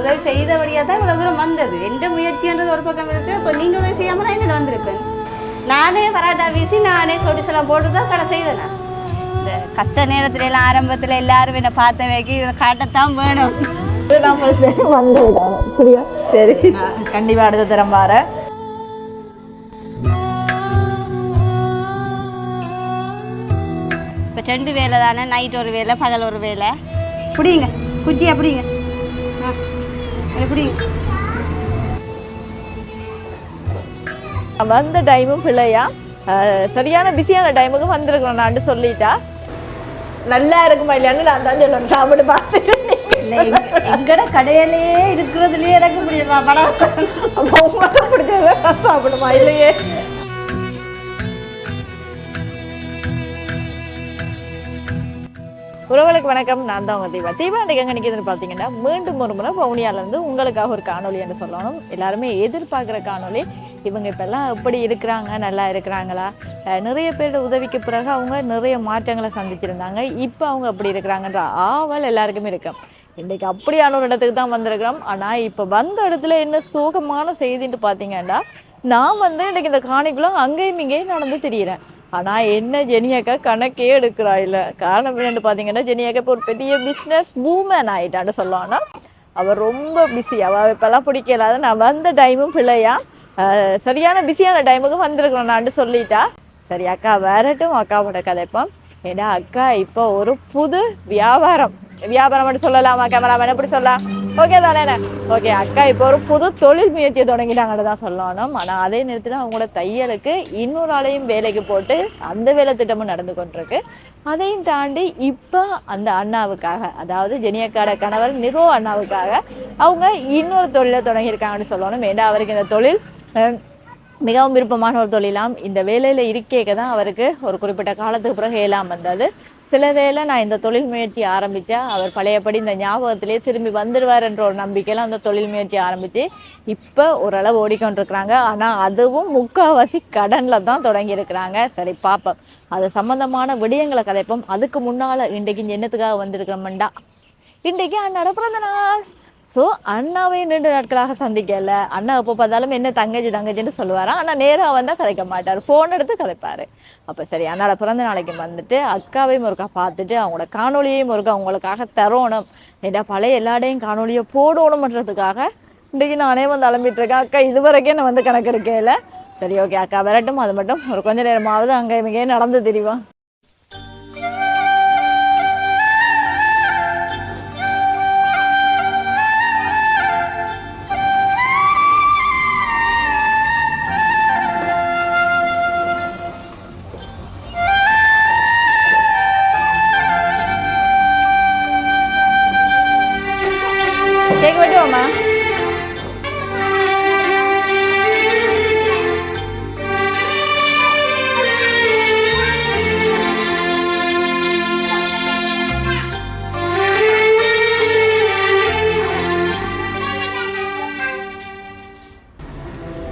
உதவி செய்தபடியாக தான் இவ்வளோ தூரம் வந்தது. எந்த முயற்சின்றது ஒரு பக்கம் இருக்கு. இப்போ நீங்கள் உதவி செய்யாமல் நான் என்ன வந்திருப்பேன்? நானே பராட்டா வீசி நானே சொடிசெல்லாம் போட்டு தான் கடை செய்தேன். இந்த கஷ்ட நேரத்துல எல்லாம் ஆரம்பத்தில் எல்லாரும் என்னை பார்த்த வைக்க இதை காட்டத்தான் வேணும். நான் ஃபர்ஸ்ட் டைம் சரியா சரி. கண்டிப்பா அடுத்த தரம் பாரு இப்போ ரெண்டு வேலை தானே நைட் ஒரு வேலை பகல் ஒரு வேலை. பிடிங்க குச்சியா பிடிங்க. பிடிங்க வந்த டைமும் பிள்ளையா? சரியான பிஸியான டைமுக்கு வந்திருக்கணும் நான் சொல்லிட்டா? நல்லா இருக்குமா இல்லையான்னு நான் தான் சொல்லணும். சாப்பிட்டு பார்த்துட்டு எங்கட கடையிலேயே இருக்கிறதுலயே எனக்கு பிடிச்சதா படம்? அப்போ உங்களுக்கு பிடிச்சத நான் சாப்பிடுமா இல்லையே? உறவுகளுக்கு வணக்கம். நான் தான் உங்கள் தீபா. தீபா இன்றைக்கு எங்கே நிற்கிதுன்னு பார்த்தீங்கன்னா மீண்டும் ஒரு முறை பவுனியாலேருந்து உங்களுக்காக ஒரு காணொலி என்று சொல்லணும். எல்லாருமே எதிர்பார்க்குற காணொளி. இவங்க இப்போல்லாம் எப்படி இருக்கிறாங்க நல்லா இருக்கிறாங்களா? நிறைய பேரோட உதவிக்கு பிறகு அவங்க நிறைய மாற்றங்களை சந்திச்சிருந்தாங்க. இப்போ அவங்க அப்படி இருக்கிறாங்கன்ற ஆவல் எல்லாருக்குமே இருக்கும் இன்றைக்கி அப்படியான ஒரு இடத்துக்கு தான் வந்திருக்கிறோம். ஆனால் இப்போ வந்த இடத்துல என்ன சோகமான செய்தின்ட்டு பார்த்தீங்கன்னா நான் வந்து இன்றைக்கி இந்த காணிக்குள்ள அங்கேயும் இங்கேயும் நடந்து தெரியிறேன். ஆனால் என்ன ஜெனியாக்கா கணக்கே எடுக்கிறா இல்லை. காரணம் என்னென்னு பார்த்தீங்கன்னா ஜெனியாக்கா இப்போ ஒரு பெரிய பிஸ்னஸ் பூமேன் ஆகிட்டான்னு சொல்லலாம் அவள் ரொம்ப பிஸி அவள் இப்போல்லாம் பிடிக்கலாத நான் வந்த டைமும் பிள்ளையா சரியான பிஸியான டைமுக்கு வந்திருக்கிறோம் நான் சொல்லிட்டா. சரி அக்கா வரட்டும். அக்காவோட கதைப்போம் ஏடா அக்கா இப்போ ஒரு புது வியாபாரம். வியாபாரம் மட்டும் சொல்லலாமா கேமராமேன் எப்படி சொல்லலாம்? ஓகே தானே ஓகே அக்கா இப்போ ஒரு புது தொழில் முயற்சியை தொடங்கிட்டாங்கன்னு தான் சொல்லணும். ஆனால் அதே நேரத்தில் அவங்களோட தையலுக்கு இன்னொரு ஆளையும் வேலைக்கு போட்டு அந்த வேலை திட்டமும் நடந்து கொண்டிருக்கு. அதையும் தாண்டி இப்போ அந்த அண்ணாவுக்காக அதாவது ஜெனியக்காட கணவர் நிரோ அண்ணாவுக்காக அவங்க இன்னொரு தொழிலை தொடங்கியிருக்காங்கன்னு சொல்லணும். ஏன்னா அவருக்கு இந்த தொழில் மிகவும் விருப்பமான ஒரு தொழிலாம் இந்த வேலையில் இருக்கேக்க தான் அவருக்கு ஒரு குறிப்பிட்ட காலத்துக்கு பிறகு ஏலாம் வந்தது. சில வேளை நான் இந்த தொழில் முயற்சி ஆரம்பித்தா அவர் பழையபடி இந்த ஞாபகத்திலே திரும்பி வந்துடுவார் என்ற ஒரு நம்பிக்கையில் அந்த தொழில் முயற்சி ஆரம்பித்து இப்போ ஓரளவு ஓடிக்கொண்டிருக்கிறாங்க. ஆனால் அதுவும் முக்கால்வாசி கடனில் தான் தொடங்கியிருக்கிறாங்க. சரி பார்ப்போம் அது சம்மந்தமான விடயங்களை கதைப்போம். அதுக்கு முன்னால் இன்றைக்கு என்னத்துக்காக வந்திருக்கிறோம்டா? இன்றைக்கு அண்ணாட பிறந்த நாள். ஸோ அண்ணாவை ரெண்டு நாட்களாக சந்திக்கல. அண்ணா எப்போ பார்த்தாலும் என்ன தங்கச்சி தங்கச்சின்னு சொல்லுவாராம் ஆனால் நேராக வந்தால் கதைக்க மாட்டார். ஃபோன் எடுத்து கதைப்பார் அப்போ சரி அண்ணாட பிறந்த நாளைக்கு வந்துட்டு அக்காவையும் ஒருக்கா பார்த்துட்டு அவங்களோட காணொலியையும் ஒருக்கா அவங்களுக்காக தரணும். ஏன்னா பழைய எல்லாடையும் காணொலியை போடணுமன்றதுக்காக இன்றைக்கி நானே வந்து அலம்பிட்டுருக்கேன். அக்கா இது வரைக்கும் நான் வந்து கணக்கெடுக்கல. சரி ஓகே அக்கா வரட்டும். அது மட்டும் ஒரு கொஞ்ச நேரமாவது அங்கே இங்கே நடந்து தெரியும்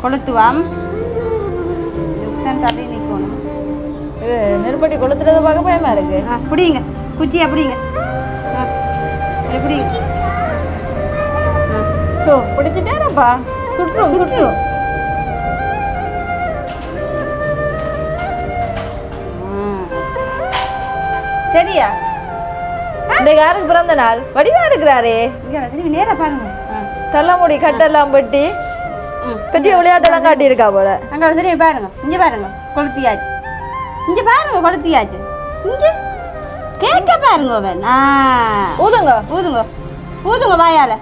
கொளுத்துவாம். தள்ளி நிற்கணும். இது நெருப்பட்டி கொளுத்துறது பார்க்க பயமா இருக்கு? ஆ பிடிங்க. குச்சியா பிடிங்க. ஆ இதை பிடிங்க. ஆ ஸோ பிடிச்சிட்டேனப்பா சுற்றும் சுற்றும் சரியா? இந்த யாருக்கு பிறந்த நாள்? வடிவா இருக்கிறாரே. இங்கே திரும்பி நேராக பாருங்க. தள்ளமுடி கட்டெல்லாம் வெட்டி. ம். பெரிய விளையாட்டெல்லாம் காட்டியிருக்கா போல. அங்கே திரும்பி பாருங்க. இங்கே பாருங்க. கொளுத்தியாச்சு. இங்கே பாருங்க கொளுத்தியாச்சு. இங்கே. கேட்க பாருங்க அவன். ஆ. ஊதுங்க. ஊதுங்க. ஊதுங்க வாயால.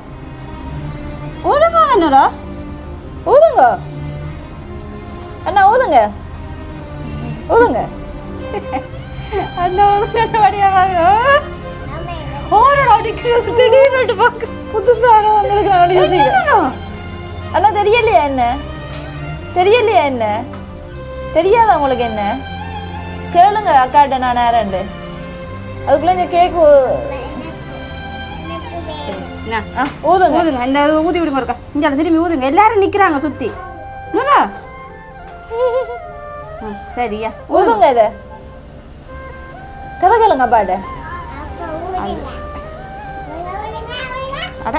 ஊதுங்க வேணுரோ ஊதுங்க. அண்ணா ஊதுங்க. ஊதுங்க. அண்ணா ஊதுங்க வடியா பாருங்க ஓரோ அடிக்கிறது திடீர்னு பார்க்க புதுசாக வந்திருக்காங்க அண்ணா தெரியலையா என்ன? தெரியலையா என்ன? தெரியாதா உங்களுக்கு என்ன? கேளுங்க அக்காட்ட நான் நேரண்டு அதுக்குள்ள இந்த கேக்கு ஊதுங்க. ஊதுங்க. இந்த ஊதி விடுங்க இருக்கா இங்கே திரும்பி ஊதுங்க. எல்லாரும் என்னடா? ம், சரியா ஊதுங்க. இதை. கதை கேளுங்க அப்பாட்ட. அட.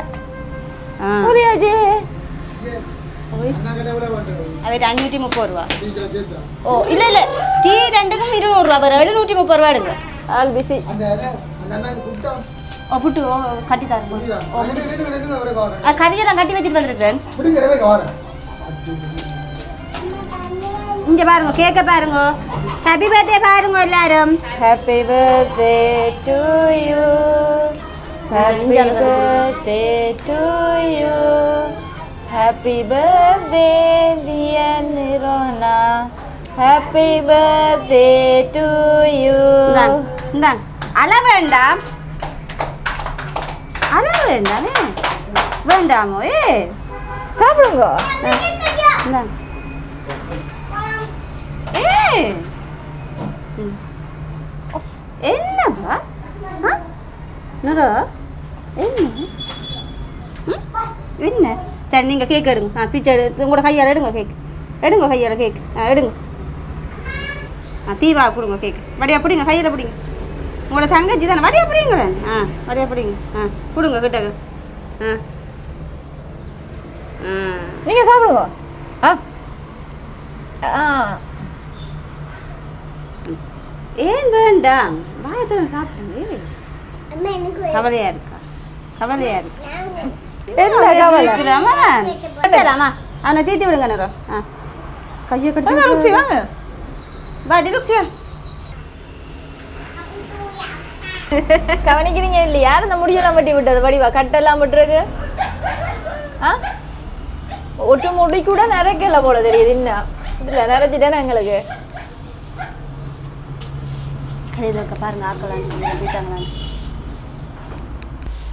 அவைட்டு அஞ்சூற்றி முப்பது ரூபா ஓ இல்லை இல்லை டீ ரெண்டுக்கும் இருநூறுவா வேறு எழுநூற்றி முப்பது ரூபா எடுங்க அண்ணாக்கு கூப்பிட்டா ஓ புட்டு ஓ கட்டி தரேன் அது கறியெல்லாம் கட்டி வச்சுட்டு வந்திருக்கேன் இங்க பாருங்க கேக்க பாருங்க ஹாப்பி பர்த்டே பாருங்க எல்லாரும் happy birthday to you happy birthday to you happy birthday dear Nirona happy birthday to you இந்தாங்க அழ வேண்டாம் அழ வேண்டாமே வேண்டாமோ ஏ சாப்பிடுங்க இந்தாங்க என்னப்பா நுரோ என்ன என்ன சரி நீங்கள் கேக் எடுங்க. ஆ பிச்சை எடுத்து உங்களோட கையால் எடுங்க கேக் எடுங்க கையால் கேக் ஆ எடுங்க. ஆ தீவா கொடுங்க கேக் வடியா பிடிங்க கையில் பிடிங்க. உங்களோட தங்கச்சி தானே? வடியா பிடிங்களேன் ஆ வடியா பிடிங்க. ஆ கொடுங்க கிட்ட ஆ. ஆ. நீங்க சாப்பிடுங்க. ஆ. ஆ. ஏன் வேண்டாம்? வாயத்தோட சாப்பிடுங்க. கவலையா இருக்கா? கவலையா இருக்கா? என்ன கவலை? அவனை தீத்தி விடுங்க நேரம் ஆ. கையை கட்டி வாங்க வாடி லுக்ஸி வா கவனிக்கிறீங்க இல்லையா? யார் இந்த முடியெல்லாம் வெட்டி விட்டது. வடிவா கட்டெல்லாம் விட்டுருக்கு. ஆ? ஒட்டு முடி கூட நிறைக்கல போல தெரியுது இன்னும். இல்லை நிறைச்சிட்டேன்னு எங்களுக்கு. கடையில் இருக்க பாருங்க ஆக்கலான்னு சொல்லி போயிட்டாங்களான்னு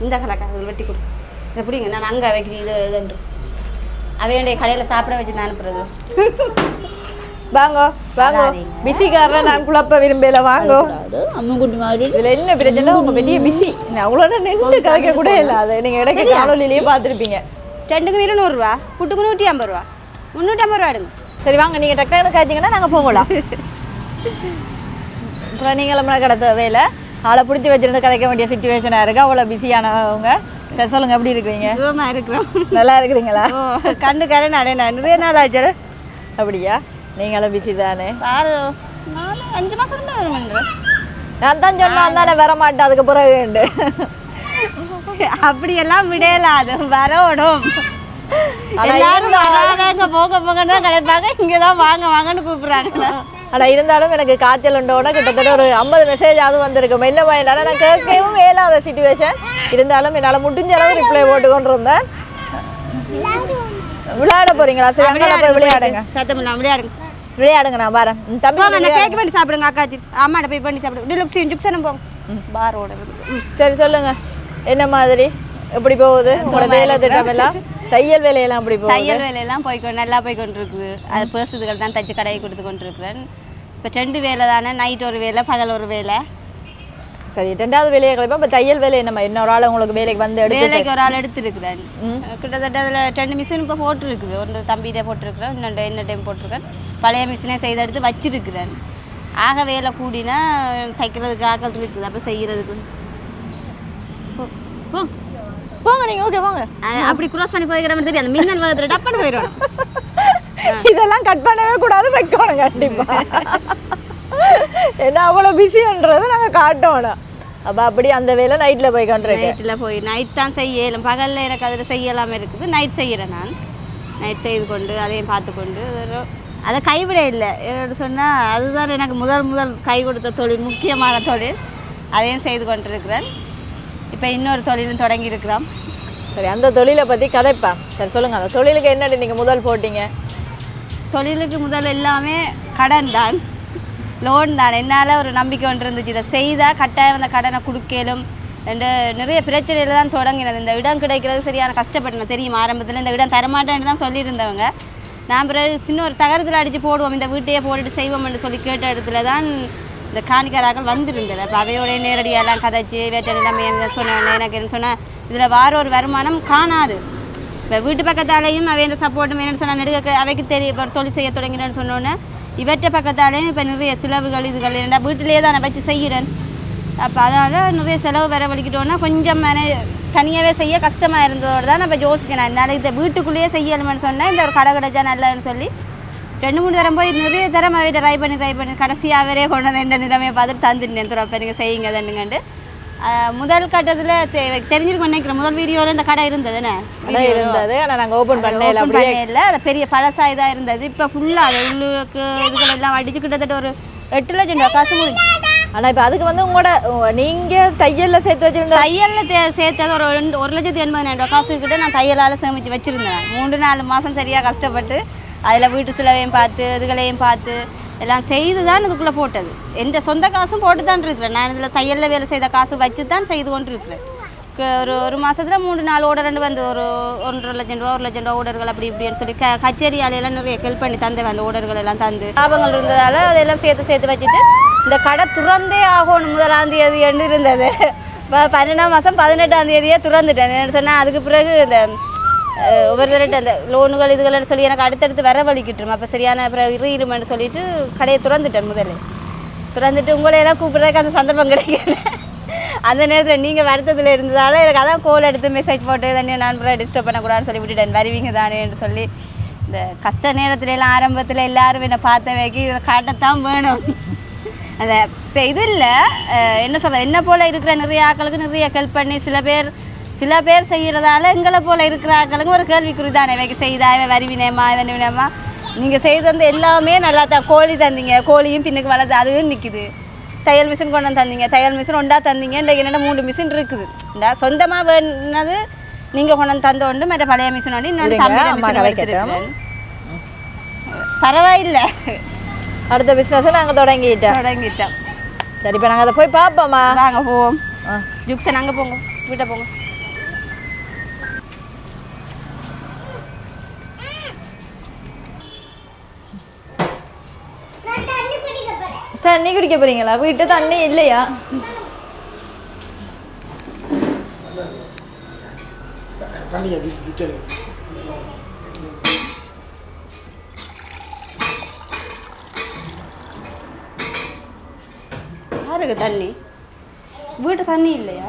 இந்த கலக்கா வெட்டி கொடு. இதை பிடிங்க நான் அங்கே வைக்கிறேன் இது இதுன்று அவையுடைய கடையில் சாப்பிட வச்சு நான் அனுப்புறது வாங்கோ. வாங்கோ. பிஸிக்காரன் நான் குழப்ப விரும்பல வாங்கோ. அம்மங்குட்டி மாதிரி. இதுல என்ன பிரச்சனை? உங்க பெரிய பிஸி நான் அவ்வளோ நின்று கலைக்க கூட இல்லை அதை நீங்க இடைக்க காணொலியிலேயே பார்த்துருப்பீங்க. ரெண்டுக்கும் இருநூறுவா புட்டுக்கு நூற்றி ஐம்பது ரூபா. முந்நூற்றி ஐம்பது ரூபா எடுங்க. சரி வாங்க. நீங்க டக்குனு காய்ச்சிங்கன்னா நாங்க போகலாம். அப்புறம் நீங்களும் கடை தேவையில்லை ஆளை பிடிச்சி வச்சிருந்து கதைக்க வேண்டிய சுச்சுவேஷனாக இருக்கு. அவ்வளோ பிஸியானவங்க சரி சொல்லுங்க எப்படி இருக்கிறீங்க? சுகமாக இருக்கிறோம். நல்லா இருக்கிறீங்களா? கண்டு கரண்ட் அடைய நான் நிறைய நாள் ஆச்சு. அப்படியா? நீங்களும் பிஸி தானே? ஆறு அஞ்சு மாதம் தான் வரும் நான் தான் சொன்னா தானே வர மாட்டேன் அதுக்கு பிறகு உண்டு. அப்படியெல்லாம் விடல அது வரணும். எல்லாரும் போக போகன்னு தான் கிடைப்பாங்க. இங்கே தான் வாங்க வாங்கன்னு கூப்பிடுறாங்க. ஆனா இருந்தாலும் எனக்கு காய்ச்சல் உண்டோட கிட்டத்தட்ட ஒரு ஐம்பது மெசேஜ் அது வந்திருக்கும் என்ன பயனால நான் கேட்கவும் இயலாத சுச்சுவேஷன் இருந்தாலும் என்னால் முடிஞ்ச அளவு ரிப்ளை போட்டு கொண்டு இருந்தேன் விளையாட போறீங்களா? சரி அங்கே போய் விளையாடுங்க சத்தம் இல்லாம விளையாடுங்க. விளையாடுங்க நான் வரேன். தம்பி விளையாடு. கேக் பண்ணி சாப்பிடுங்க அக்காச்சி. அம்மாட்ட போய் பண்ணி சாப்பிடுங்க டிலுக்ஸி ஜுக்சனும் போங்க பாரோட. சரி சொல்லுங்க. என்ன மாதிரி? எப்படி போகுது? உங்களோட வேலை திட்டம் எல்லாம் தையல் வேலையெல்லாம் போகுது? தையல் வேலையெல்லாம் போய்க்கொண்டு நல்லா போய்க்கொண்டு இருக்குது அது பேசுதுகள் தான் தச்சு கடையை கொடுத்து கொண்டு இருக்கிறேன் இப்போ ரெண்டு வேலை தானே நைட் ஒரு வேலை பகல் ஒரு வேலை. சரி ரெண்டாவது வேலையை கழிப்போம் இப்போ தையல் வேலை என்னம்மா இன்னொரு ஆள் உங்களுக்கு வேலைக்கு வந்து எடுத்து வேலைக்கு ஒரு ஆள் எடுத்துருக்குறேன். கிட்டத்தட்ட அதில் ரெண்டு மிஷின் இப்போ போட்டிருக்குது. ஒரு தம்பிகிட்ட போட்டிருக்கிறேன் இன்னொன்று என்ன டைம் போட்டிருக்கேன் பழைய மிஷினே செய்து எடுத்து வச்சிருக்கிறேன். ஆக வேலை கூடினா தைக்கிறதுக்கு ஆக்கள் இருக்குது. அப்போ செய்கிறதுக்கு போ போ. போங்க நீங்க ஓகே போங்க. அப்படி க்ராஸ் பண்ணி போய்க்கிற மாதிரி தெரியும் அந்த மின்னல் வேகத்தில் டப்புன்னு போயிடும் இதெல்லாம் கட் பண்ணவே கூடாது வைக்கணும் கண்டிப்பா. ஏன்னா அவ்வளோ பிஸின்றதை நாங்கள் காட்டணும் அப்போ அப்படி அந்த வேலை நைட்டில் போய் கொண்டிருக்கேன் நைட்டில் போய் நைட் தான் செய்யலாம். பகலில் எனக்கு அதில் செய்யலாமல் இருக்குது. நைட் செய்கிறேன் நான். நைட் செய்து கொண்டு அதையும் பார்த்து கொண்டு அதை கைவிட இல்லை. என்னோட சொன்னால் அதுதான் எனக்கு முதல் முதல் கை கொடுத்த தொழில் முக்கியமான தொழில். அதையும் செய்து கொண்டிருக்கிறேன். இப்போ இன்னொரு தொழிலும் தொடங்கி இருக்கிறோம் சரி அந்த தொழிலை பற்றி கதைப்பா சரி சொல்லுங்க அந்த தொழிலுக்கு என்னடி நீங்கள் முதல் போட்டீங்க? தொழிலுக்கு முதல் எல்லாமே கடன் தான். லோன் தான். என்னால் ஒரு நம்பிக்கை ஒன்று இருந்துச்சு. இதை செய்தால் கட்டாயம் அந்த கடனை கொடுக்கலும். ரெண்டு நிறைய பிரச்சனையில் தான் தொடங்கினது. இந்த இடம் கிடைக்கிறது சரியான கஷ்டப்பட்டேன் தெரியும் ஆரம்பத்தில் இந்த இடம் தரமாட்டேன்னு தான் சொல்லியிருந்தவங்க. நான் பிறகு சின்ன ஒரு தகரத்தில் அடித்து போடுவோம். இந்த வீட்டையே போட்டுட்டு செய்வோம்னு சொல்லி கேட்ட இடத்துல தான் இந்த காணிக்காராக்கள் வந்திருந்தது. அப்போ அவையோடைய நேரடியெல்லாம் கதைச்சி வேட்டை என்ன சொன்னேன் எனக்கு என்ன சொன்னால் இதில் வார ஒரு வருமானம் காணாது. இப்போ வீட்டு பக்கத்தாலேயும் அவை இந்த சப்போர்ட்டும் என்னென்னு சொன்னால் நெடுக அவைக்கு தெரிய இப்போ தொழில் செய்ய தொடங்கினேன்னு சொன்னோன்னே இவற்றை பக்கத்தாலேயும் இப்போ நிறைய செலவுகள் இதுகள் ஏன்னா வீட்டிலேயே தான் நான் வச்சு செய்கிறேன். அப்போ அதனால் நிறைய செலவு வர கொஞ்சம் மேனே தனியாகவே செய்ய கஷ்டமாக இருந்ததோடு தான் நான் இப்போ யோசிக்கிறேன். என்னால் இதை வீட்டுக்குள்ளேயே செய்யணும்னு சொன்னேன் இந்த ஒரு கடை கிடச்சா நல்லதுன்னு சொல்லி ரெண்டு மூணு தரம் போய் நிறைய தரம் அவர்கிட்ட ட்ரை பண்ணி ட்ரை பண்ணி கடைசியாக அவரே கொண்டு வந்து எந்த நிலைமையை பார்த்துட்டு தந்துட்டேன். துறப்ப நீங்கள் செய்யுங்க தண்டுங்கண்டு முதல் கட்டத்தில் தெரிஞ்சிருக்கும் நினைக்கிறேன். முதல் வீடியோவில் இந்த கடை இருந்ததுன்னு இருந்தது. ஆனா நாங்க ஓபன் பண்ணல அப்படியே இல்லை அது பெரிய பழசா இதாக இருந்தது. இப்போ ஃபுல்லாக அது உள்ளுக்கு இதுகள் எல்லாம் அடிச்சு கிட்டத்தட்ட ஒரு எட்டு லட்சம் ரூபா காசு முடிஞ்சு. ஆனா இப்ப அதுக்கு வந்து உங்களோட உங்க- நீங்க தையல்ல சேர்த்து வச்சிருந்த தையலில் தே சேர்த்தது ஒரு ரெண்டு ஒரு லட்சத்தி எண்பதாயிரம் ரூபா காசு கிட்ட நான் தையலால் சேமித்து வச்சுருந்தேன். மூன்று நாலு மாதம் சரியாக கஷ்டப்பட்டு அதில் வீட்டு செலவையும் பார்த்து இதுகளையும் பார்த்து எல்லாம் செய்து தான் இதுக்குள்ளே போட்டது. எந்த சொந்த காசும் போட்டு தான் இருக்கிறேன். நான் இதில் தையலில் வேலை செய்த காசு வச்சு தான் செய்து கொண்டு இருக்கிறேன் ஒரு ஒரு மாதத்தில் மூணு நாலு ஓடர் ரெண்டு வந்து ஒரு ஒன்றரை லட்சம் ரூபா ஒரு லட்சம் ரூபா ஓடர்கள் அப்படி இப்படின்னு சொல்லி க கச்சேரி ஆலையெல்லாம் நிறைய ஹெல்ப் பண்ணி தந்தேன். அந்த ஓடர்கள் எல்லாம் தந்து லாபங்கள் இருந்ததால் அதெல்லாம் சேர்த்து சேர்த்து வச்சுட்டு இந்த கடை துறந்தே ஆகணும். முதலாம் தேதி என்று இருந்தது. இப்போ பன்னெண்டாம் மாதம் பதினெட்டாம் தேதியே துறந்துட்டேன். என்ன சொன்னால் அதுக்கு பிறகு இந்த ஒவ்வொரு தடவை அந்த லோனுகள் இதுகள்னு சொல்லி எனக்கு அடுத்தடுத்து வர வலிக்கிட்டுரும் அப்போ சரியான பிறகு இருமன்னு சொல்லிட்டு கடையை துறந்துட்டேன் முதல்ல. துறந்துட்டு உங்களையெல்லாம் கூப்பிட்றதுக்கு அந்த சந்தர்ப்பம் கிடைக்கல. அந்த நேரத்தில் நீங்கள் வருத்தத்தில் இருந்ததால எனக்கு அதான் கோல் எடுத்து மெசேஜ் போட்டு தண்ணி நான் டிஸ்டர்ப் பண்ணக்கூடாதுன்னு சொல்லி விட்டுட்டேன். வருவீங்க தானேன்னு சொல்லி இந்த கஷ்ட நேரத்துல எல்லாம் ஆரம்பத்தில் எல்லாரும் என்னை பார்த்த வைக்கி இதை காட்டத்தான் வேணும். அந்த இப்போ இது இல்லை. என்ன சொல்கிறது என்ன போல் இருக்கிற நிறைய ஆக்களுக்கு நிறைய ஹெல்ப் பண்ணி சில பேர் சில பேர் செய்கிறதால எங்களை போல் இருக்கிற ஆட்களுக்கு ஒரு கேள்விக்குறி தானே வைக்க செய்தா இதை வருவினேம்மா இதை நிவினேம்மா நீங்கள் செய்து வந்து எல்லாமே நல்லா தான் கோழி தந்தீங்க. கோழியும் பின்னுக்கு வளர்த்து அதுவும் நிற்குது தையல் மிஷின் கொண்டு வந்து தந்தீங்க. தையல் மிஷின் ஒண்டா தந்தீங்க. இன்றைக்கு என்னென்ன மூணு மிஷின் இருக்குது. இந்த சொந்தமாக வேணுனது நீங்கள் கொண்டு வந்து தந்த உண்டு மற்ற பழைய மிஷின் ஒன்று இன்னொன்று பரவாயில்லை. அடுத்த பிசினஸ் நாங்க தொடங்கிட்டோம். தொடங்கிட்டோம். சரி இப்ப நாங்க அதை போய் பார்ப்போமா? வாங்க போவோம். ஆ. ஜுக்சன் அங்கே போங்க. வீட்டை போங்க. தண்ணி குடிக்க போறீங்களா? வீட்டு தண்ணி இல்லையா? யாருக்கு தண்ணி? வீட்டு தண்ணி இல்லையா?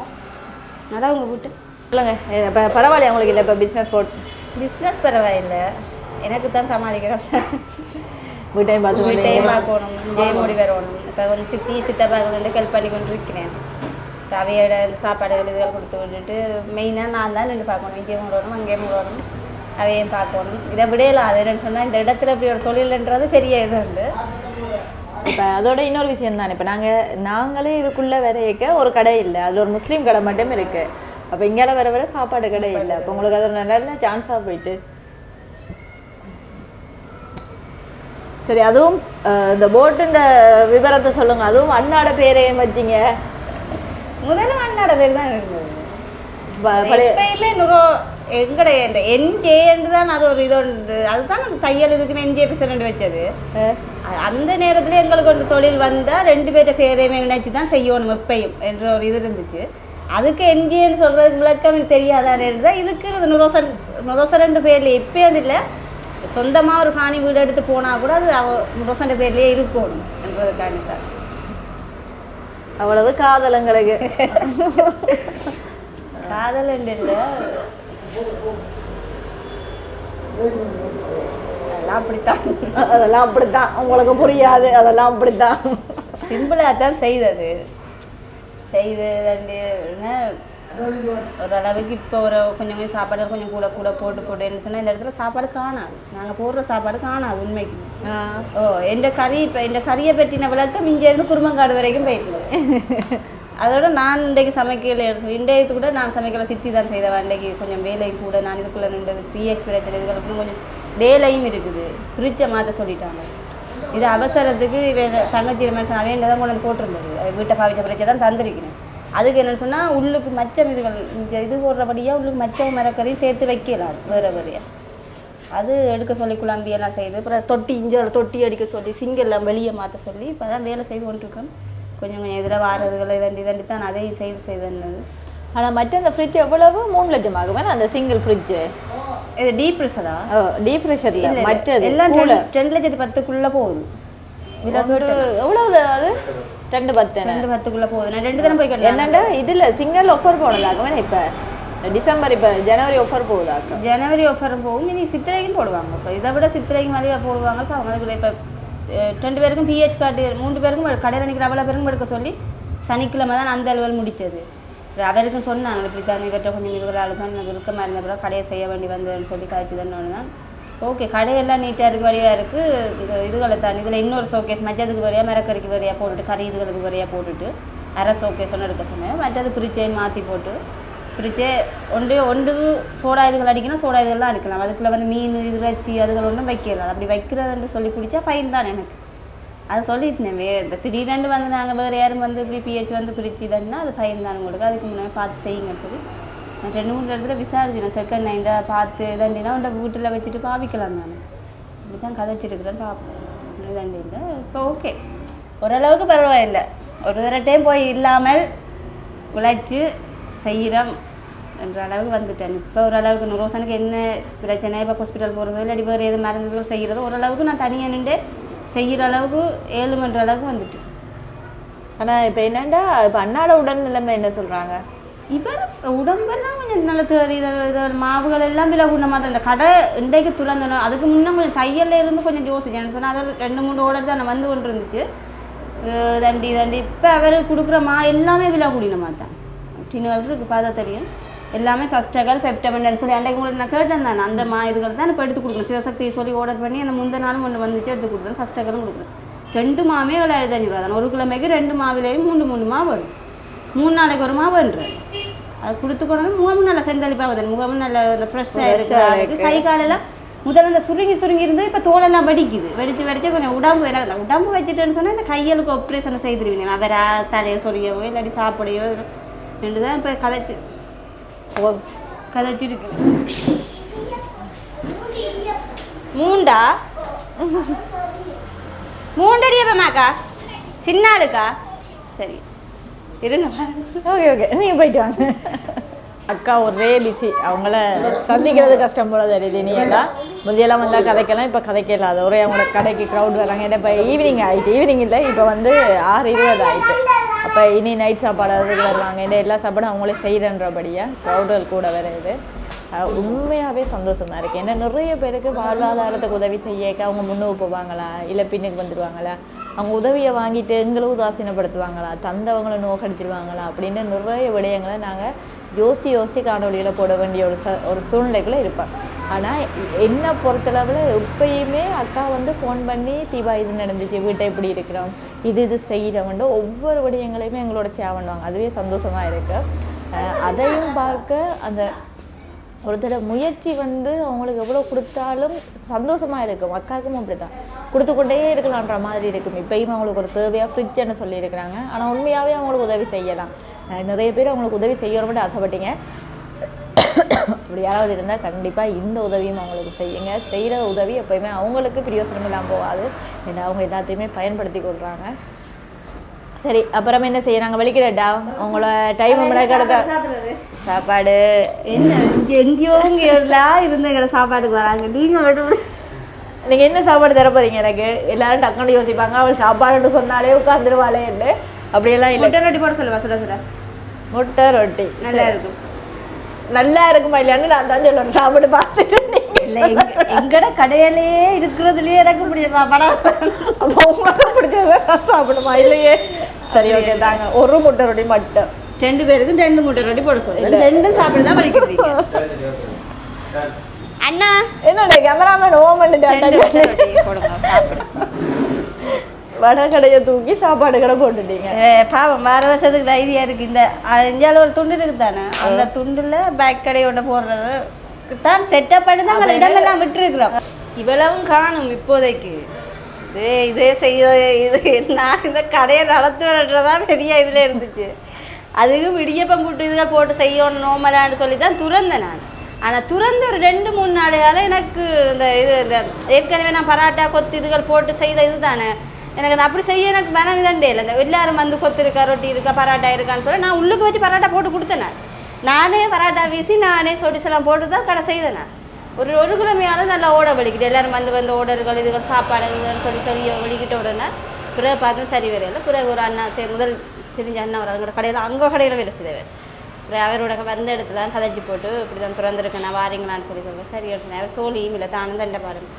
நல்லா உங்கள் வீட்டு. சொல்லுங்க. இப்போ பரவாயில்லையா உங்களுக்கு இல்லை இப்போ பிஸ்னஸ் போட்டு? பிஸ்னஸ் பரவாயில்லை. எனக்கு தான் சமாளிக்க கஷ்டம் வீட்டையும் பார்த்து வீட்டையும் பார்க்கணும் ஜெயம் முடி வரணும் இப்போ கொஞ்சம் சித்தி சித்தப்பாக்கு வந்து ஹெல்ப் பண்ணி கொண்டு இருக்கிறேன் இப்போ அவையோட இந்த சாப்பாடுகள் இதுகள் கொடுத்து விட்டுட்டு மெயினாக நான் தான் நின்று பார்க்கணும். இங்கேயும் விடணும் அங்கேயும் விடணும் அவையும் பார்க்கணும் இதை விடையில அது என்னன்னு சொன்னால் இந்த இடத்துல இப்படி ஒரு தொழில்ன்றது பெரிய இது உண்டு. இப்போ அதோட இன்னொரு விஷயம் தானே. இப்போ நாங்கள் நாங்களே இதுக்குள்ளே வரையக்க ஒரு கடை இல்லை. அது ஒரு முஸ்லீம் கடை மட்டும் இருக்கு. அப்போ இங்கால வர வர சாப்பாடு கடை இல்லை. அப்போ உங்களுக்கு அது ஒரு நல்ல சான்ஸாக போயிட்டு சரி அதுவும் இந்த போட்டுன்ற விவரத்தை சொல்லுங்க. அதுவும் அண்ணாட பேரையும் வச்சிங்க? முதல்ல அண்ணாட பேர் தான் இருந்தது பழைய எங்கட இந்த என்ஜேன்னு தான் அது ஒரு இது உண்டு. அதுதான் தையல் இதுக்குன்னு என்ஜே பிரசிடண்ட் வச்சது. அந்த நேரத்துல எங்களுக்கு ஒரு தொழில் வந்தால் ரெண்டு பேர்ட்ட பேரையுமே நினைச்சு தான் செய்யணும் எப்பயும் என்ற ஒரு இது இருந்துச்சு. அதுக்கு என்ஜின்னு சொல்கிறதுக்கு விளக்கம் எனக்கு தெரியாதானே தான் இதுக்கு இது நுரோசன் நுரோசரன்ற பேரில் எப்பயும் இல்லை. சொந்தமாக ஒரு காணி வீடு எடுத்து போனால் கூட அது அவ நுரோசன்ற பேர்லேயே இருக்கணும் என்றதுக்காண்டி தான் அவ்வளவு காதலங்களுக்கு. காதல் இல்லை அதெல்லாம் அப்படித்தான். அதெல்லாம் அப்படித்தான். உங்களுக்கு புரியாது. அதெல்லாம் அப்படித்தான். சிம்பிளாக தான் செய்தது. செய்து ஓரளவுக்கு இப்போ ஒரு கொஞ்சம் கொஞ்சம் சாப்பாடு கொஞ்சம் கூட கூட போட்டு போட்டுன்னு சொன்னால் இந்த இடத்துல சாப்பாடு காணாது. நாங்கள் போடுற சாப்பாடு காணாது உண்மைக்கு. ஓ எந்த கறி இப்போ இந்த கறியை பற்றின விளக்கம் இங்கேருந்து குருமங்காடு வரைக்கும் போயிருக்கு அதோட நான் இன்றைக்கு சமைக்கல இன்றைக்கு கூட நான் சமைக்கல சித்தி தான் செய்தவன் இன்றைக்கு கொஞ்சம் வேலை கூட நான் இதுக்குள்ளே நின்றது பிஹெச் பிரச்சனை இதுகளுக்கு கொஞ்சம் வேலையும் இருக்குது. ஃப்ரிட்ஜை மாற்ற சொல்லிட்டாங்க. இது அவசரத்துக்கு தங்கச்சி மனுஷன் அவன் தான் கொண்டு போட்டிருந்தது. வீட்டை பாவிச்ச பிரச்சனை தான் தந்திருக்கிறேன். அதுக்கு என்னன்னு சொன்னால் உள்ளுக்கு மச்சம் இதுகள் இது போடுறபடியாக உள்ளுக்கு மச்சம் மரக்கறியும் சேர்த்து வைக்கலாம் வேறு வேறையா. அது எடுக்க சொல்லி குழம்பி எல்லாம் செய்து அப்புறம் தொட்டி இஞ்சால தொட்டி அடிக்க சொல்லி சிங்கெல்லாம் வெளியே மாற்ற சொல்லி இப்போ தான் வேலை செய்து கொண்டிருக்கேன் கொஞ்சம் கொஞ்சம் இதில் வாரதுகளை இதண்டி இதண்டி தான் அதையும் செய்து செய்தேன்னு ஆனா மற்ற அந்த ஃப்ரிட்ஜ் எவ்வளவு? மூணு லட்சம் ஆகுமே? அந்த சிங்கிள் ஃப்ரிட்ஜு இது டீப் ப்ரெஷரா டீப் ப்ரெஷர்ல மற்றது எல்லாம் ரெண்டு லட்சத்தி பத்துக்குள்ளே போகுது. எவ்வளவு அது? ரெண்டு பத்து ரெண்டு பத்துக்குள்ளே போகுது. நான் ரெண்டு தரம் போய் கட்டேன்? என்னண்டா இதுல சிங்கிள் ஆஃபர் போனதாகவே இப்ப டிசம்பர் இப்போ ஜனவரி ஆஃபர் போகுதா அக்கா ஜனவரி ஆஃபர் போகும். இனி சித்திரைக்கும் போடுவாங்க. இப்போ இதை விட சித்திரைக்கும் நிறைய போடுவாங்க. இப்போ அவங்க அதுக்குள்ள இப்போ ரெண்டு பேருக்கும் பிஹெச் கார்டு மூன்று பேருக்கும் கடையில் நிற்கிற அவ்வளோ பேருக்கும் எடுக்க சொல்லி சனிக்கிழமை தான் அந்த அலுவல் முடித்தது அவருக்கும் சொன்னாங்க இப்படி தான் இவர்கிட்ட கொஞ்சம் இருக்கிற ஆளு தான் எனக்கு இருக்கமாக இருந்த பிறகு கடையை செய்ய வேண்டி வந்ததுன்னு சொல்லி காய்ச்சி தான் தான். ஓகே கடையெல்லாம் நீட்டாக இருக்கு வழியாக இருக்குது இதுகளை தான். இதில் இன்னொரு ஷோகேஸ் மஞ்சத்துக்கு வரையா மரக்கறிக்கு வரையா போட்டுட்டு கறி இதுகளுக்கு வரையா போட்டுட்டு அரை ஷோகேஸ் ஒன்று எடுக்க சொன்னேன். மற்றது பிரிச்சேன் மாற்றி போட்டு ஃப்ரிட்ஜே ஒன்று ஒன்று சோடா இதுகள் அடிக்கணும் சோடா இதெல்லாம் அடிக்கலாம். அதுக்குள்ளே வந்து மீன் இது இறைச்சி அதுகள் ஒன்றும் வைக்கலாம் அப்படி வைக்கிறதுன்னு சொல்லி பிடிச்சா ஃபைன் தான் எனக்கு. அதை சொல்லிட்டேன் வே இந்த திடீரெண்டு வந்து நாங்கள் வேறு யாரும் வந்து இப்படி பிஹெச் வந்து பிரிச்சு தான்னா அது ஃபைன் தான். உங்களுக்கு அதுக்கு முன்னாடி பார்த்து செய்யுங்கன்னு சொல்லி ரெண்டு மூணு இடத்துல விசாரிச்சிடும் செகண்ட் நைண்டாக பார்த்து தண்டினா உண்ட வீட்டில் வச்சுட்டு பாவிக்கலாம் தானே. இப்படி தான் கதைச்சிருக்கிறேன் பார்ப்போம். தண்டி இல்லை இப்போ ஓகே ஓரளவுக்கு பரவாயில்லை. ஒரு தடவை டைம் போய் இல்லாமல் உழைச்சி செய்கிறோம் என்ற அளவுக்கு வந்துட்டேன். இப்போ ஓரளவுக்கு நுரோசனுக்கு என்ன பிரச்சனை? இப்போ ஹாஸ்பிட்டல் போகிறதோ இல்லாட்டி வேறு எது மருந்துகளோ செய்கிறதோ ஓரளவுக்கு நான் தனியாக நின்று செய்கிற அளவுக்கு ஏழுமன்ற அளவுக்கு வந்துட்டு ஆனால் இப்போ என்னென்னா இப்போ அண்ணாட உடல் நிலைமை என்ன சொல்கிறாங்க இப்போ உடம்பெல்லாம் கொஞ்சம் நல்ல தேடி இது- மாவுகள் எல்லாம் விலை மாதிரி தான் இந்த கடை இன்றைக்கு துறந்தணும் அதுக்கு முன்னே கொஞ்சம் தையல்ல இருந்து கொஞ்சம் யோசிச்சேன் சொன்னால் அதாவது ரெண்டு மூணு ஓடர் தான் வந்து கொண்டு இருந்துச்சு தண்டி தண்டி இப்போ அவர் கொடுக்குற மா எல்லாமே விலை கூடினமா தான் டின்னுகள் இருக்குது பார்த்தா தெரியும் எல்லாமே சஸ்டகல் பெப்டமெண்ட்னு சொல்லி அன்றைக்கு உங்களுக்கு நான் கேட்டேன் தானே அந்த மா இதுகள் தான் இப்போ எடுத்து கொடுக்கணும் சிவசக்தி சொல்லி ஆர்டர் பண்ணி அந்த முந்த நாளும் ஒன்று வந்துச்சு எடுத்து கொடுத்தேன் சஸ்டகலும் கொடுக்குறேன் ரெண்டு மாவே ஏழாயிரத்தி ஐநூறுவா தான் ஒரு கிழமைக்கு ரெண்டு மாவிலையும் மூணு மூணு மா வரும் மூணு நாளைக்கு ஒரு மாவுன்ற அது கொடுத்து கொண்டு முகமும் நல்ல செந்தளிப்பாக வருது. முகமும் நல்ல ஃப்ரெஷ்ஷாக இருக்கு அதுக்கு கை காலெல்லாம் முதல்ல இந்த சுருங்கி சுருங்கி இருந்து இப்போ தோலெல்லாம் வெடிக்குது. வெடிச்சு வெடிச்சு கொஞ்சம் உடம்பு அந்த உடம்பு வச்சுட்டேன்னு சொன்னால் இந்த கையலுக்கு ஆப்ரேஷன் செய்திருவீங்க நான் வேற தலையை சொரியவோ இல்லாட்டி சாப்பிடையோ ரெண்டு தான் இப்போ கதைச்சு. கதைச்சிருக்கு. மூண்டா? மூண்டடி எப்பமாக்கா சின்ன ஆளுக்கா சரி. இருங்க. ஓகே ஓகே நீங்கள் போயிட்டு வாங்க. அக்கா ஒரே பிஸி அவங்கள சந்திக்கிறது கஷ்டம் போல தெரியுது நீ எல்லாம் முந்தையெல்லாம் வந்தால் கதைக்கலாம் இப்போ கதைக்கலாம் அது ஒரே அவங்களோட கடைக்கு க்ரௌட் வராங்க. ஏன்னா இப்போ ஈவினிங் ஆகிட்டு ஈவினிங் இல்லை இப்போ வந்து ஆறு இருபது ஆகிட்டு அப்போ இனி நைட் சாப்பாடு அதுக்கு வருவாங்க. ஏன்னா எல்லா சாப்பாடும் அவங்களே செய்கிறன்றபடியாக க்ரௌடுகள் கூட வருது உண்மையாகவே சந்தோஷமாக இருக்குது ஏன்னா நிறைய பேருக்கு வாழ்வாதாரத்துக்கு உதவி செய்யக்க அவங்க முன்னுக்கு போவாங்களா? இல்லை பின்னுக்கு வந்துடுவாங்களா அவங்க உதவியை வாங்கிட்டு எங்களை உதாசீனப்படுத்துவாங்களா? தந்தவங்களை நோக்கடிச்சிருவாங்களா? அப்படின்னு நிறைய விடயங்களை நாங்கள் யோசித்து யோசித்து காணொலியில் போட வேண்டிய ஒரு ச ஒரு சூழ்நிலைக்குள்ளே இருப்பேன் ஆனால் என்னை பொறுத்தளவில் எப்பயுமே அக்கா வந்து ஃபோன் பண்ணி தீபா இது நடந்துச்சு வீட்டை இப்படி இருக்கிறோம். இது இது செய்கிறவன்ட்டு ஒவ்வொரு விடயங்களையுமே எங்களோட ஷேர் பண்ணுவாங்க அதுவே சந்தோஷமாக இருக்குது அதையும் பார்க்க அந்த ஒருத்தர முயற்சி வந்து அவங்களுக்கு எவ்வளோ கொடுத்தாலும் சந்தோஷமாக இருக்கும். அக்காவுக்கும் அப்படி தான் கொடுத்து கொண்டே இருக்கலான்ற மாதிரி இருக்கும். இப்பயும் அவங்களுக்கு ஒரு தேவையாக ஃப்ரிட்ஜ்னு சொல்லியிருக்கிறாங்க. ஆனால் உண்மையாகவே அவங்களுக்கு உதவி செய்யலாம். நிறைய பேர் அவங்களுக்கு உதவி செய்யணும்னு ஆசைப்பட்டீங்க. அப்படி யாராவது இருந்தால் கண்டிப்பாக இந்த உதவியும் அவங்களுக்கு செய்யுங்க. செய்கிற உதவி எப்போயுமே அவங்களுக்கு பிரியோசனம் இல்லாமல் போகாது. ஏன்னா அவங்க எல்லாத்தையுமே பயன்படுத்தி கொள்கிறாங்க சரி அப்புறம் என்ன செய்யறாங்க வலிக்கிறடா உங்களோட டைம் கடத்த சாப்பாடு என்ன? இங்க எங்கேயோ இங்கே இருந்த எங்களை சாப்பாட்டுக்கு வராங்க. நீங்கள் மட்டும் நீங்க என்ன சாப்பாடு தர போறீங்க எனக்கு? எல்லாரும் டக்குனு யோசிப்பாங்க அவள் சாப்பாடுன்னு சொன்னாலே உட்காந்துருவாளேன்னு அப்படியெல்லாம் இல்லை. முட்டை ரொட்டி போட சொல்லுவா சுட சுட. முட்டை ரொட்டி. நல்லா இருக்கும். நல்லா இருக்குமா இல்லையான்னு நான் தான் சொல்லுவேன் சாப்பாடு பார்த்துட்டு எங்கட கடையிலேயே இருக்கிறதுலயே எனக்கு பிடிச்ச சாப்பாடா அப்போ உங்களுக்கு பிடிச்சத சாப்பிடுமா இல்லையே. சரி ஓகே தாங்க. ஒரு முட்டை ரொட்டி மட்டும். ரெண்டு பேருக்கும் ரெண்டு முட்டை ரொட்டி போட சொல்லுவேன் ரெண்டும் சாப்பிட்டு தான் வலிக்கிறீங்க அண்ணா. என்னோட கேமராமேன் ஓம் வடை கடையை தூக்கி சாப்பாடு கடை போட்டுட்டீங்க. பாவம் வேறு வருஷத்துக்கு தைரியா இருக்கு. இந்த அஞ்சால ஒரு துண்டு இருக்கு தானே அந்த துண்டுல பேக் கடையோட போடுறது தான் செட்டப் பண்ணி தான் அங்கே இடமெல்லாம் விட்டுருக்குறோம். இவ்வளவும் காணும் இப்போதைக்கு. இதே இதே செய்ய இது நான் இந்த கடையை நடத்துறதா பெரிய இதில் இருந்துச்சு. அதுக்கும் இடியப்பம் போட்டு இதுகள் போட்டு செய்யணும் நோமலான்னு சொல்லி தான் துறந்தேன் நான். ஆனால் துறந்து ஒரு ரெண்டு மூணு நாளையால எனக்கு இந்த இது இந்த ஏற்கனவே நான் பராட்டா கொத்து இதுகள் போட்டு செய்த இது தானே எனக்கு அந்த அப்படி செய்ய எனக்கு மனம் இதண்டே இல்லை. இந்த எல்லாரும் வந்து கொத்து இருக்கா ரொட்டி இருக்கா பராட்டா இருக்கான்னு சொல்லி நான் உள்ளுக்கு வச்சு பராட்டா போட்டு கொடுத்தேன் நான். நானே பராட்டா வீசி நானே சொடிசெல்லாம் போட்டு தான் கடை செய்தேன்? நான் ஒரு ஒரு கிழமையால நல்லா ஓட வலிக்கிட்டு எல்லாரும் வந்து வந்து ஓடர்கள் இதுகள் சாப்பாடு சொல்லி சொல்லி வலிக்கிட்ட உடனே பிறகு பார்த்து சரி வரையில பிறகு ஒரு அண்ணா சரி முதல் தெரிஞ்ச அண்ணா ஒரு அவங்களோட கடையில் அங்கே கடையில் வேலை செய்தவர். அப்புறம் அவரோட வந்த இடத்துல தான் கதைச்சி போட்டு இப்படி தான் திறந்துருக்கேன் நான் வாரீங்களான்னு சொல்லி சொல்லுவேன் சரி அவர் சோழியும் இல்லை தானும் தண்டை பாருங்கள்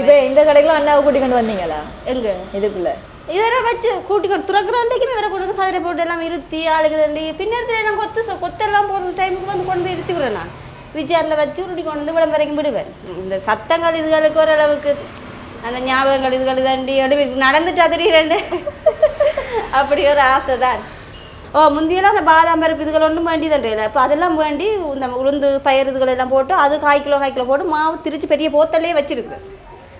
இப்போ இந்த கடைக்குலாம் அண்ணாவை கூட்டி கொண்டு வந்தீங்களா? எங்க? இதுக்குள்ள. இவரை வச்சு கூட்டிக்கொண்டு துறக்குறாண்டிக்கு இவரை கொண்டு வந்து கதிரை போட்டு எல்லாம் இருத்தி ஆளுக்கு தண்டி பின்னேரத்தில் நான் கொத்து கொத்தெல்லாம் போடுற டைமுக்கு வந்து கொண்டு போய் இருத்திக்கிறேன் நான். விச்சாரில் வச்சு உருட்டி கொண்டு வந்து வரைக்கும் விடுவேன். இந்த சத்தங்கள் இதுகளுக்கு ஓரளவுக்கு அந்த ஞாபகங்கள் இதுகள் தாண்டி அப்படி நடந்துட்டு அதிரீரண்டு. அப்படி ஒரு ஆசை தான் ஓ முந்தியெல்லாம் அந்த பாதாம் பருப்பு இதுகள் ஒன்றும் வேண்டி தான் இப்போ அதெல்லாம் வேண்டி இந்த உளுந்து பயிர் இதுகள் எல்லாம் போட்டு அது கால் கிலோ கால் கிலோ போட்டு மாவு திரிச்சு பெரிய போத்தல்லே வச்சிருக்கு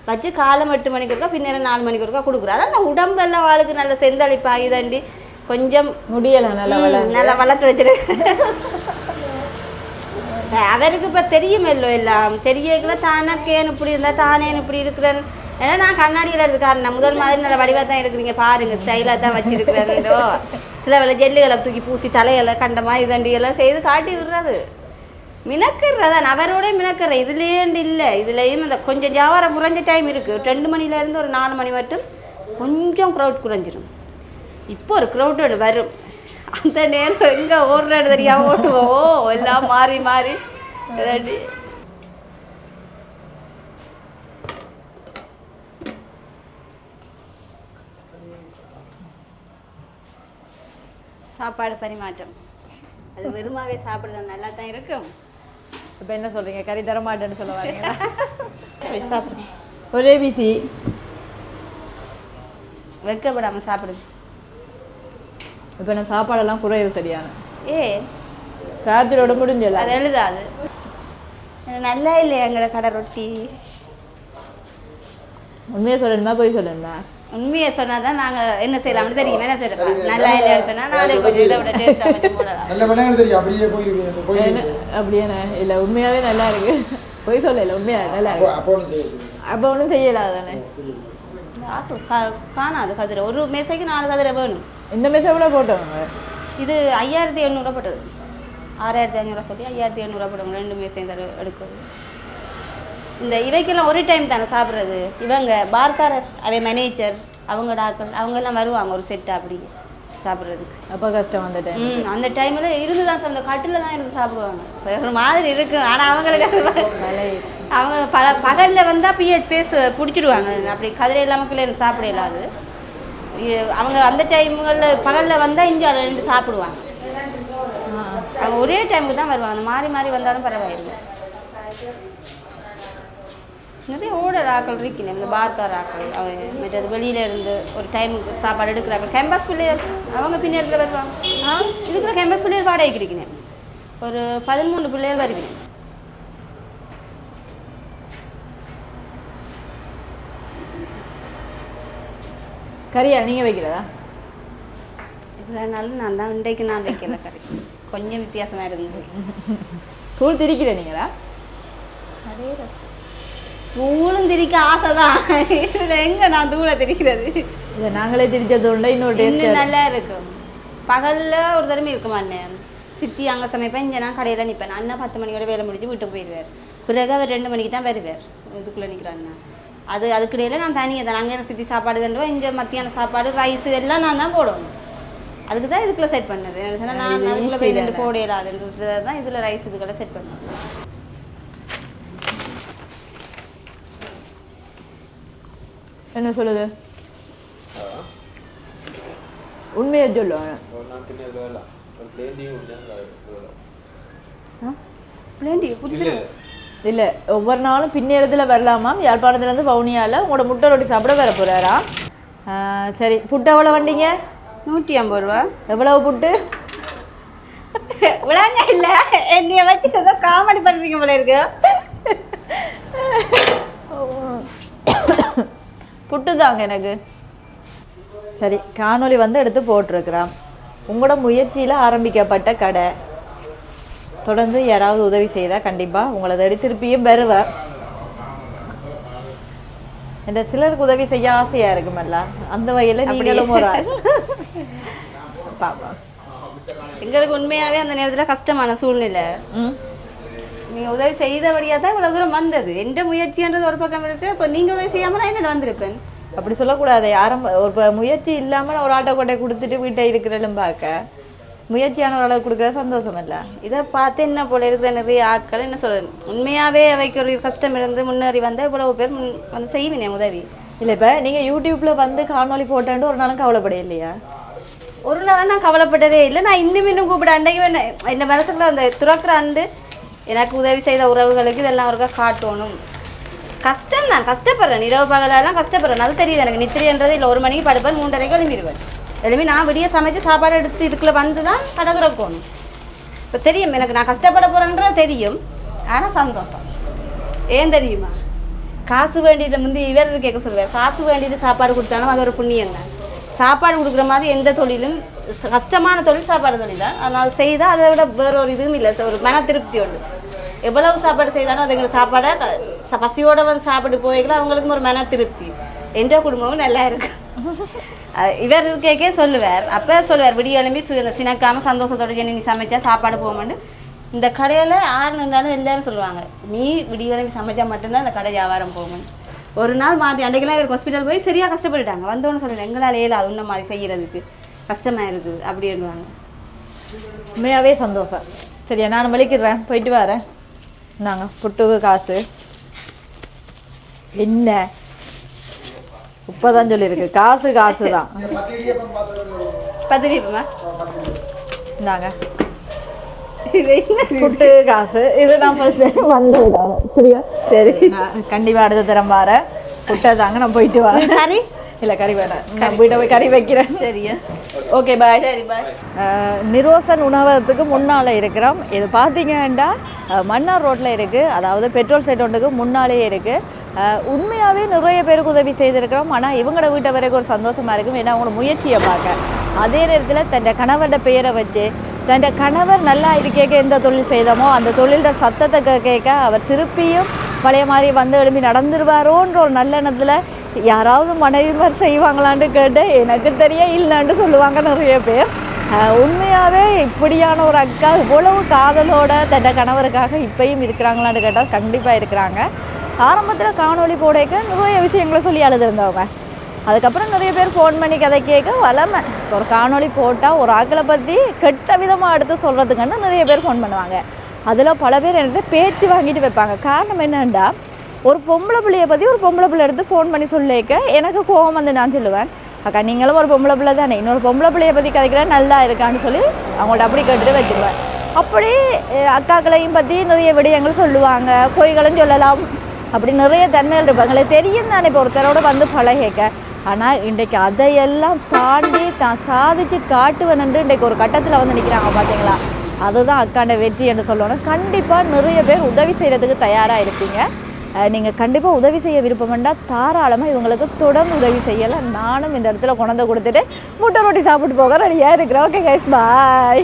வச்சு காலம் எட்டு மணிக்கு இருக்கா பின்னேரம் நாலு மணிக்கு இருக்கா கொடுக்குறா அதான் அந்த உடம்பெல்லாம் ஆளுக்கு நல்ல செந்தளிப்பாகி தாண்டி கொஞ்சம் முடியல நல்லா நல்லா வளர்த்து வச்சிருக்கேன் அவருக்கு இப்போ தெரியுமல்லோ எல்லாம். தெரியக்குள்ள தானக்கேன்னு இப்படி இருந்தா தானேன்னு இப்படி இருக்கிறேன். ஏன்னா நான் கண்ணாடியில் எடுத்து காரணம். முதல் மாதிரி நல்ல வடிவாக தான் இருக்கிறீங்க. பாருங்க ஸ்டைலாக தான் வச்சிருக்கிறேன்டோ சில வேலை ஜெல்லுகளை தூக்கி பூசி தலையெல்லாம் கண்ட மாதிரி தண்டி எல்லாம் செய்து காட்டி விடுறது. மினக்கிறதான் அவரோட மினக்கிறேன் இதுலேண்டு இல்லை. இதுலேயும் அந்த கொஞ்சம் வியாபாரம் குறைஞ்ச டைம் இருக்குது ரெண்டு மணிலேருந்து ஒரு நாலு மணி மட்டும் கொஞ்சம் க்ரௌட் குறைஞ்சிடும் இப்போ ஒரு க்ரௌடோடு வரும். அந்த நேரம் எங்கே ஓடுறது தெரியாம ஓட்டுவோம் எல்லாம் மாறி மாறி. ரெடி. சாப்பாடு பரிமாற்றம். அது வெறுமாவே சாப்பிடலாம் நல்லா தான் இருக்கும். இப்போ என்ன சொல்றீங்க? கறி தர மாட்டேன்னு சொல்ல வரீங்களா? ஒரே பிசி வெக்கப்படாமல் சாப்பிடுங்க இப்போ நான் சாப்பாடெல்லாம் குறைவு சரியான. ஏ. சாத்திரோட முடிஞ்சல. அது எழுதாது நல்லா இல்லையா எங்களோட கடை ரொட்டி? உண்மையை சொல்லணுமா போய் சொல்லணுமா? உண்மையை சொன்னா தான் நாங்கள் என்ன செய்யலாம்னு தெரியும். என்ன செய்யலாம் நல்லா இல்லையான்னு சொன்னால் நானே கொஞ்சம் இதை விட டேஸ்ட்டாக கொஞ்சம் போடலாம் நல்ல பண்ணாங்க தெரியும். அப்படியே போயிருக்கு அந்த என்ன- போயிருக்கு அப்படியே இல்லை உண்மையாவே நல்லா இருக்கு. போய் சொல்லல உண்மையா நல்லா இருக்கு. அப்போ ஒன்றும் செய்யுது அப்போ ஒன்றும் செய்யலாம் தானே காணாது கதிரை. ஒரு மேசைக்கு நாலு கதிரை வேணும். இந்த மெஸ் எவ்வளோ போட்டவங்க இது ஐயாயிரத்தி எண்ணூறுவா போட்டது. ஆறாயிரத்தி ஐநூறுவா சொல்லி ஐயாயிரத்தி எண்ணூறுவா போடுவாங்க ரெண்டு மேசையும் தர எடுக்கிறது. இந்த இவைக்கெல்லாம் ஒரு டைம் தானே சாப்பிட்றது? இவங்க பார்காரர் அவை மேனேஜர் அவங்க டாக்டர் அவங்க எல்லாம் வருவாங்க ஒரு செட் அப்படி சாப்பிட்றதுக்கு. அப்போ கஷ்டம் அந்த டைம் ம் அந்த டைமில் இருந்து தான் அந்த கட்டில் தான் இருந்து சாப்பிடுவாங்க. ஒரு மாதிரி இருக்கும் ஆனால் அவங்களுக்கு அவங்க பல பகலில் வந்தால் பிஹெச் பேச பிடிச்சிடுவாங்க. அப்படி கதிரை இல்லாமல் பிள்ளைங்க சாப்பிட இல்லாது அவங்க அந்த டைம்களில் பகலில் வந்தால் அதில் ரெண்டு சாப்பிடுவாங்க. அவங்க ஒரே டைமுக்கு தான் வருவாங்க. அந்த மாறி மாறி வந்தாலும் பரவாயில்லை. நிறைய ஓடர் ஆக்கள் இருக்கணும் இந்த பார்க்கார் ஆக்கள் அவங்க மற்றது வெளியில இருந்து ஒரு டைமுக்கு சாப்பாடு எடுக்கிறாங்க. கேம்பஸ் பிள்ளையர் அவங்க பின்னாடி வருவாங்க ஆ? இதுக்குள்ள கேம்பஸ் பிள்ளையர் வாடகைக்கு இருக்கணும் ஒரு பதிமூணு பிள்ளையர் வருவீங்க கறியா நீங்கள் வைக்கிறதா? இவ்வளோ நான் தான் இன்றைக்கு நான் வைக்கல கறி. கொஞ்சம் வித்தியாசமாக இருந்தது. தூள் திரிக்கிற நீங்களா? அதே தூளும் திரிக்க ஆசை தான் இதில் எங்கே நான் தூளை திரிக்கிறது? இதை நாங்களே திரிச்ச தூண்டை இன்னொரு இன்னும் நல்லா இருக்கும். பகலில் ஒரு தடவை இருக்க மாட்டேன் சித்தி அங்கே சமைப்பேன் இங்கே நான் கடையில் நிற்பேன் அண்ணா பத்து மணியோட வேலை முடிஞ்சு வீட்டுக்கு போயிடுவார். பிறகு அவர் ரெண்டு மணிக்கு தான் வருவார். இதுக்குள்ளே நிற்கிறாண்ணா அது அதுக்கிடையில நான் தனியாக தான். அங்கே சித்தி சாப்பாடு தண்டுவேன் இங்கே மத்தியான சாப்பாடு ரைஸ் எல்லாம் நான் தான் போடணும். அதுக்கு தான் இதுக்குள்ளே செட் பண்ணது. நான் அதுக்குள்ளே போய் ரெண்டு தானே. போட இயலாதுன்றது தான் இதில் ரைஸ் இதுக்கெல்லாம் செட் பண்ணேன் என்ன சொல்லுது? உண்மையை சொல்லுவேன் இல்லை ஒவ்வொரு நாளும் பின்னேரத்தில் வரலாமாம் யாழ்ப்பாணத்துலேருந்து பவுனியாவில் உங்களோட முட்டை ரொட்டி சாப்பிட வர போகிறாரா சரி புட்டு எவ்வளோ வண்டிங்க? நூற்றி ஐம்பது ரூபா. எவ்வளவு புட்டு? விளாங்க இல்லை. என்னைய வச்சு ஏதோ காமெடி பண்ணுறீங்க போல இருக்கு. புட்டு தாங்க எனக்கு. சரி காணொளி வந்து எடுத்து போட்டிருக்கிறோம் உங்களோட முயற்சியில் ஆரம்பிக்கப்பட்ட கடை. தொடர்ந்து யாராவது உதவி செய்தால் கண்டிப்பாக உங்களை தேடி திருப்பியும் வருவேன். இந்த சிலருக்கு உதவி செய்ய ஆசையாக இருக்குமல்ல அந்த வகையில் நீங்களும் ஒரு பாப்பா. எங்களுக்கு உண்மையாகவே அந்த நேரத்தில் கஷ்டமான சூழ்நிலை. ம். நீங்கள் உதவி செய்தபடியாக தான் இவ்வளோ தூரம் வந்தது. எந்த முயற்சின்றது ஒரு பக்கம் இருக்கு. இப்போ நீங்கள் உதவி செய்யாமல் நான் என்ன வந்திருப்பேன்? அப்படி சொல்லக்கூடாது. ஆரம்ப ஒரு முயற்சி இல்லாமல் ஒரு ஆட்டோ கொண்டை கொடுத்துட்டு வீட்டை இருக்கிறதும் பார்க்க. முயற்சியான ஒரு அளவு கொடுக்குற சந்தோஷம் இல்லை. இதை பார்த்து என்ன போல இருக்கிற நிறைய ஆட்கள் என்ன சொல்றது உண்மையாவே அவைக்கு ஒரு கஷ்டம் இருந்து முன்னேறி வந்த இவ்வளவு பேர் முன் வந்து செய்வினே உதவி. இல்லை இப்போ நீங்கள் யூடியூப்பில் வந்து காணொளி போட்டேன்ட்டு ஒரு நாளும் கவலைப்பட இல்லையா? ஒரு நாள் நான் கவலைப்பட்டதே இல்லை. நான் இன்னும் இன்னும் கூப்பிட அன்றைக்கு இந்த மனசுக்குள்ள அந்த துறக்கிற ஆண்டு எனக்கு உதவி செய்த உறவுகளுக்கு இதெல்லாம் ஒருக்கா காட்டணும். கஷ்டம் தான் கஷ்டப்படுறேன். இரவு பகலெல்லாம் கஷ்டப்படுறேன். அது தெரியுது எனக்கு. நித்திரைன்றது இல்லை. ஒரு மணிக்கு படுப்பேன் மூன்றரைக்கு எழும்பிடுவேன். எழுப்பி நான் விடிய சமைச்சு சாப்பாடு எடுத்து இதுக்குள்ளே வந்து தான் கடகுறக்கணும் இப்போ தெரியும் எனக்கு நான் கஷ்டப்பட போகிறேன்றது தெரியும். ஆனால் சந்தோஷம். ஏன் தெரியுமா? காசு வேண்டிட்டு முந்தி இவர் கேட்க சொல்லுவார். காசு வேண்டிட்டு சாப்பாடு கொடுத்தாலும் அது ஒரு புண்ணியம் தான் சாப்பாடு கொடுக்குற மாதிரி எந்த தொழிலும் கஷ்டமான தொழில் சாப்பாடு தொழில் தான். அதனால் செய்தால் அதை விட வேற ஒரு இதுவும் இல்லை. ஒரு மன திருப்தி உண்டு. எவ்வளவு சாப்பாடு செய்தாலும் அதுங்கிற சாப்பாடை ச- பசியோட வந்து சாப்பிட்டு போய்க்கலாம் அவங்களுக்கும் ஒரு மன திருப்தி. எந்த குடும்பமும் நல்லா இருக்கு. இவர் கேட்க சொல்லுவார். அப்போ சொல்லுவார் விடிய எழும்பி சினக்காமல் சினக்காம சந்தோஷத்தோட நீ சமைச்சா சாப்பாடு போகமாட்டு இந்த கடையில் ஆறு நின்றாலும் எல்லாரும் சொல்லுவாங்க நீ விடிய எழும்பி சமைச்சா மட்டும்தான் இந்த கடை வியாபாரம் போகணும் ஒரு நாள் மாற்றி அன்றைக்கெல்லாம் இவர் ஹாஸ்பிட்டல் போய் சரியாக கஷ்டப்பட்டுட்டாங்க. வந்தோன்னு சொல்லல எங்களால் ஏழாது இந்த மாதிரி செய்கிறதுக்கு கஷ்டமாக இருக்குது அப்படின்னுவாங்க உண்மையாகவே சந்தோஷம். சரியா நான் வலிக்கிறேன். போயிட்டு வரேன். நாங்கள் புட்டுக்கு காசு. என்ன? இப்போதான் சொல்லியிருக்கு. காசு காசு தான் பத்து இந்தாங்க. புட்டு காசு. இது நான் ஃபர்ஸ்ட் வந்து சரியா? சரி. கண்டிப்பாக அடுத்த தரம் வரேன். புட்டை தாங்க நான் போயிட்டு வரேன். கறி? இல்லை கறி வேணாம். நான் வீட்டை போய் கறி வைக்கிறேன். சரியா? ஓகே பாய் சரி பாய் நிரோசன் உணவகத்துக்கு முன்னால் இருக்கிறோம். இது பார்த்தீங்கன்னா மன்னார் ரோட்டில் இருக்குது அதாவது பெட்ரோல் செட் ஒன்றுக்கு முன்னாலே இருக்குது உண்மையாகவே நிறைய பேருக்கு உதவி செய்திருக்கிறோம். ஆனால் இவங்களோட வீட்டை வரைக்கும் ஒரு சந்தோஷமாக இருக்கும். ஏன்னா அவங்களோட முயற்சியை பார்க்க. அதே நேரத்தில் தன் கணவரோட பெயரை வச்சு தன் கணவர் நல்லா இருக்கேக்க எந்த தொழில் செய்தோமோ அந்த தொழிலோட சத்தத்தை கேட்க அவர் திருப்பியும் பழைய மாதிரி வந்து எழுப்பி நடந்துருவாரோன்ற ஒரு நல்ல எண்ணத்தில் யாராவது மனைவிமர் செய்வாங்களான்னு கேட்டு எனக்கு தெரிய இல்லைன்னு சொல்லுவாங்க நிறைய பேர். உண்மையாகவே இப்படியான ஒரு அக்கா இவ்வளவு காதலோட தன்னை கணவருக்காக இப்பயும் இருக்கிறாங்களான்னு கேட்டால் கண்டிப்பாக இருக்கிறாங்க. ஆரம்பத்தில் காணொளி போடைக்க நிறைய விஷயங்களை சொல்லி அழுதுருந்தவங்க. அதுக்கப்புறம் நிறைய பேர் ஃபோன் பண்ணி கதை கேட்க வளமை. ஒரு காணொளி போட்டால் ஒரு ஆக்களை பற்றி கெட்ட விதமாக எடுத்து சொல்கிறதுக்குன்னு நிறைய பேர் ஃபோன் பண்ணுவாங்க. அதில் பல பேர் என்கிட்ட பேச்சு வாங்கிட்டு வைப்பாங்க. காரணம் என்னென்னா ஒரு பொம்பளை பிள்ளையை பற்றி ஒரு பொம்பளை பிள்ளை எடுத்து ஃபோன் பண்ணி சொல்லிக்க எனக்கு கோபம் வந்து நான் சொல்லுவேன். அக்கா நீங்களும் ஒரு பொம்பளை பிள்ளை தானே இன்னொரு பொம்பளை பிள்ளையை பற்றி கதைக்கிறேன் நல்லா இருக்கான்னு சொல்லி அவங்கள்ட்ட அப்படி கேட்டுட்டு வச்சுருவேன். அப்படி அக்காக்களையும் பற்றி நிறைய விடயங்கள் சொல்லுவாங்க. பொய்களும் சொல்லலாம். அப்படி நிறைய தன்மைகள் இருப்பாங்களே தெரியும் தானே இப்போ ஒருத்தரோட வந்து பழகிக்க. ஆனால் இன்றைக்கு அதையெல்லாம் தாண்டி தான் சாதிச்சு காட்டுவேன் இன்றைக்கு ஒரு கட்டத்தில் வந்து நிற்கிறாங்க பார்த்தீங்களா அதுதான் அக்காண்ட வெற்றி என்று சொல்லணும். கண்டிப்பாக நிறைய பேர் உதவி செய்கிறதுக்கு தயாராக இருப்பீங்க. நீங்கள் கண்டிப்பாக உதவி செய்ய விருப்பம்ண்டா தாராளமாக இவங்களுக்கு தொடர்ந்து உதவி செய்யலை நானும் இந்த இடத்துல கொண்டு கொடுத்துட்டு முட்டை ரொட்டி சாப்பிட்டு போக ரெடியாக இருக்கிறேன். Okay guys bye